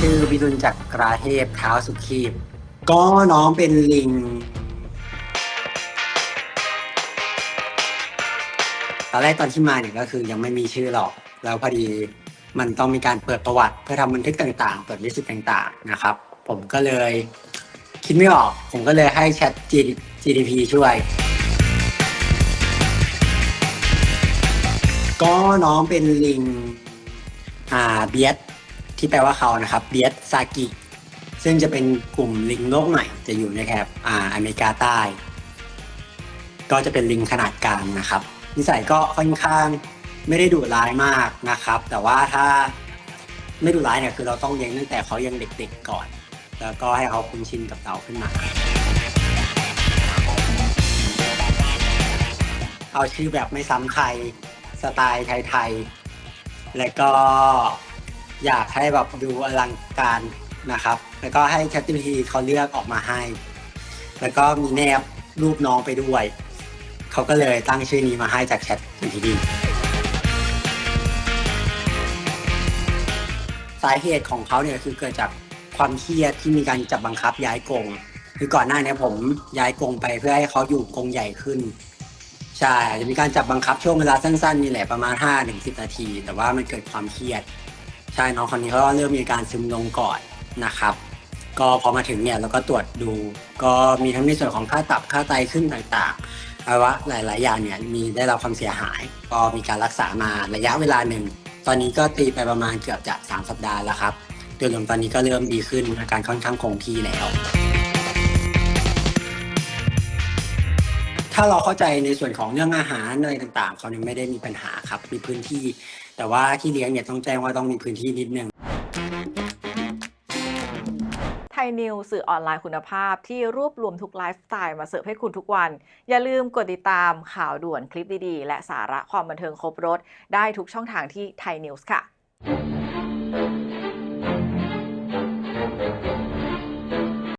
คือพิรุณจากราเทพเท้าสุขีบ ก็น้องเป็นลิง ตอนแรกตอนที่มาเนี่ยก็คือยังไม่มีชื่อหรอก แล้วพอดีมันต้องมีการเปิดประวัติ เพื่อทำบันทึกต่างๆ เปิดลิสต์ต่างๆนะครับ ผมก็เลยคิดไม่ออก ผมก็เลยให้ Chat GDP ช่วย ก็น้องเป็นลิง อ่าเบียด ที่แปลว่าเขานะครับเบียดซากิซึ่งจะเป็นกลุ่มลิงโลกใหม่จะอยู่ในแถบอ่าอเมริกาใต้ ก็จะเป็นลิงขนาดกลางนะครับ นิสัยก็ค่อนข้างไม่ได้ดุร้ายมากนะครับ แต่ว่าถ้าไม่ดุร้ายเนี่ยคือเราต้องเลี้ยงตั้งแต่เขายังเด็กๆก่อน แล้วก็ให้เขาคุ้นชินกับเราขึ้นมา เอาชื่อแบบไม่ซ้ำใครสไตล์ไทยๆ และก็ อยากให้แบบดูอลังการนะครับ แล้วก็ให้ ChatGPT เขาเลือกออกมาให้ แล้วก็มีแนบรูปน้องไปด้วย เขาก็เลยตั้งชื่อนี้มาให้จาก ChatGPT สาเหตุของเขาเนี่ยคือเกิดจากความเครียดที่มีการจับบังคับย้ายกรงคือก่อนหน้าเนี้ผมย้ายกรงไปเพื่อให้เขาอยู่กรงใหญ่ขึ้นใช่จะมีการจับบังคับช่วงเวลาสั้นๆนี่แหละประมาณ5ถึง10 นาที แต่ว่ามันเกิดความเครียด ใช่น้องคนนี้เขาก็เริ่มมีการซึมลงก่อนนะครับ ก็พอมาถึงเนี่ยเราก็ตรวจดู ก็มีทั้งในส่วนของค่าตับค่าไตขึ้นต่างๆอวัยวะหลาย ๆ อย่างเนี่ยมีได้รับความเสียหาย ก็มีการรักษามาระยะเวลาหนึ่ง ตอนนี้ก็ตีไปประมาณเกือบจะ3สัปดาห์แล้วครับโดยรวมตอนนี้ก็เริ่มดีขึ้นอาการค่อนข้างคงที่แล้ว ถ้าเราเข้าใจในส่วนของเรื่องอาหารอะไรต่างๆเขาเนี่ยไม่ได้มีปัญหาครับมีพื้นที่ แต่ว่าที่เลี้ยงเนี่ยต้องแจ้งว่าต้องมีพื้นที่นิดนึงไทยนิวสื่อออนไลน์คุณภาพที่รวบรวมทุกไลฟ์สไตล์มาเสิร์ฟให้คุณทุกวัน อย่าลืมกดติดตามข่าวด่วนคลิปดีๆ และสาระความบันเทิงครบรถ ได้ทุกช่องทางที่ไทยนิวส์ค่ะ